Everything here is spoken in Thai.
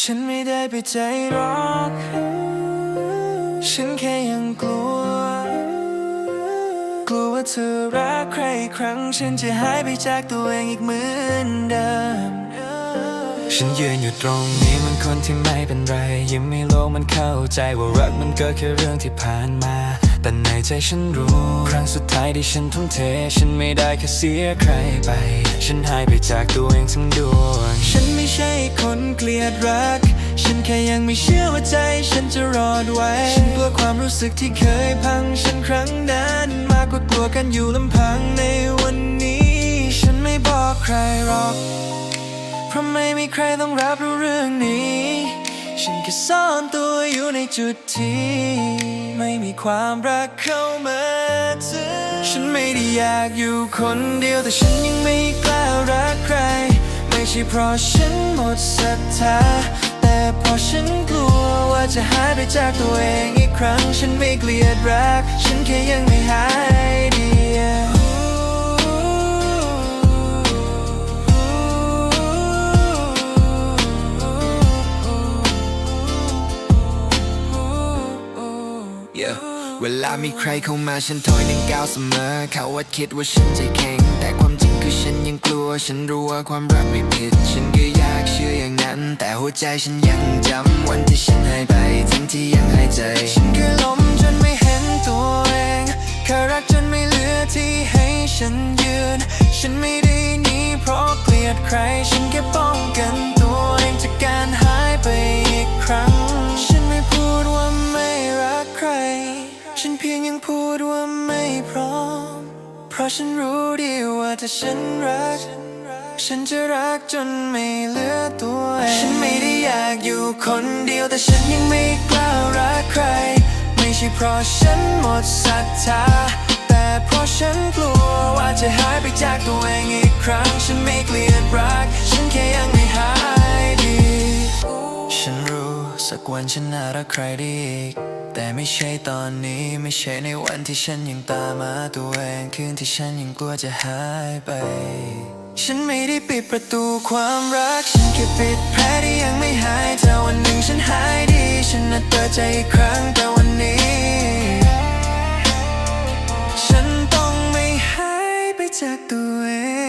ฉันไม่ได้ไปใจร้อกฉันแค่ยังกลัว กลัวว่าเธอรักใครอีกครั้ง ฉันจะหายไปจากตัวเองอีกเหมือนเดิม ฉันยืนอยู่ตรงนี้เหมันคนที่ไม่เป็นไรยังไม่โลกมันเข้าใจว่ารักมันก็แค่เรื่องที่ผ่านมา แต่ในใจฉันรู้ ครั้งสุดท้ายที่ฉันทุ่มเท ฉันไม่ได้แค่เสียใครไป ฉันหายไปจากตัวเองทั้งดวง ฉันไม่ใช่คนเกลียดรัก ฉันแค่ยังไม่เชื่อว่าใจ ฉันจะรอดไว้ ฉันกลัวความรู้สึกที่เคยพัง ฉันครั้งนั้นมากกว่ากลัวกันอยู่ลำพังในวันนี้ ฉันไม่บอกใครหรอก เพราะไม่มีใครต้องรับรู้เรื่องนี้ ฉันแค่ซ่อนตัวอยู่ จุดที่ไม่มีความรักเข้ามาถึงฉันไม่ได้อยากอยู่คนเดียวแต่ฉันยังไม่กล้ารักใคร ไม่ใช่เพราะฉันหมดศรัทธาแต่เพราะฉันกลัวว่าจะหายไปจากตัวเองอีกครั้ง ฉันไม่เกลียดรัก ฉันแค่ยังไม่หายดี Yeah เวลามีใครเข้ามาฉันถอยหนึ่งก้าวเสมอ เขาว่าคิดว่าฉันใจแข็ง แต่ความจริงคือฉันยังกลัว ฉันรู้ว่าความรักไม่ผิด ฉันก็อยากเชื่ออย่างนั้น แต่หัวใจฉันยังจำวันที่ฉันหายไปทั้งที่ยังหายใจ ฉันแค่ล้มจนไม่เห็นตัวเองแค่รักจนไม่เหลือที่ให้ฉันยืน ฉันไม่ได้หนีเพราะเกลียดใคร ฉันแค่ป้องกัน เพราะฉันรู้ดีว่าถ้าฉันรัก ฉันจะรักจนไม่เหลือตัวเองฉันไม่ได้อยากอยู่คนเดียวแต่ฉันยังไม่กล้ารักใคร ไม่ใช่เพราะฉันหมดศรัทธา แต่เพราะฉันกลัวว่าจะหายไปจากตัวเองอีกครั้ง ฉันไม่เกลียดรัก ฉันแค่ยังไม่หายดี ฉันรู้สักวันฉันน่ารักใครได้อีก แต่ไม่ใช่ตอนนี้ไม่ใช่ในวันที่ฉันยังตามมาตัวเองคืนที่ฉันยังกลัวจะหายไป ฉันไม่ได้ปิดประตูความรัก ฉันแค่ปิดแผลที่ยังไม่หายถ้าวันหนึ่งฉันหายดี ฉันนัดเปิดใจอีกครั้งแต่วันนี้ ฉันต้องไม่หายไปจากตัวเอง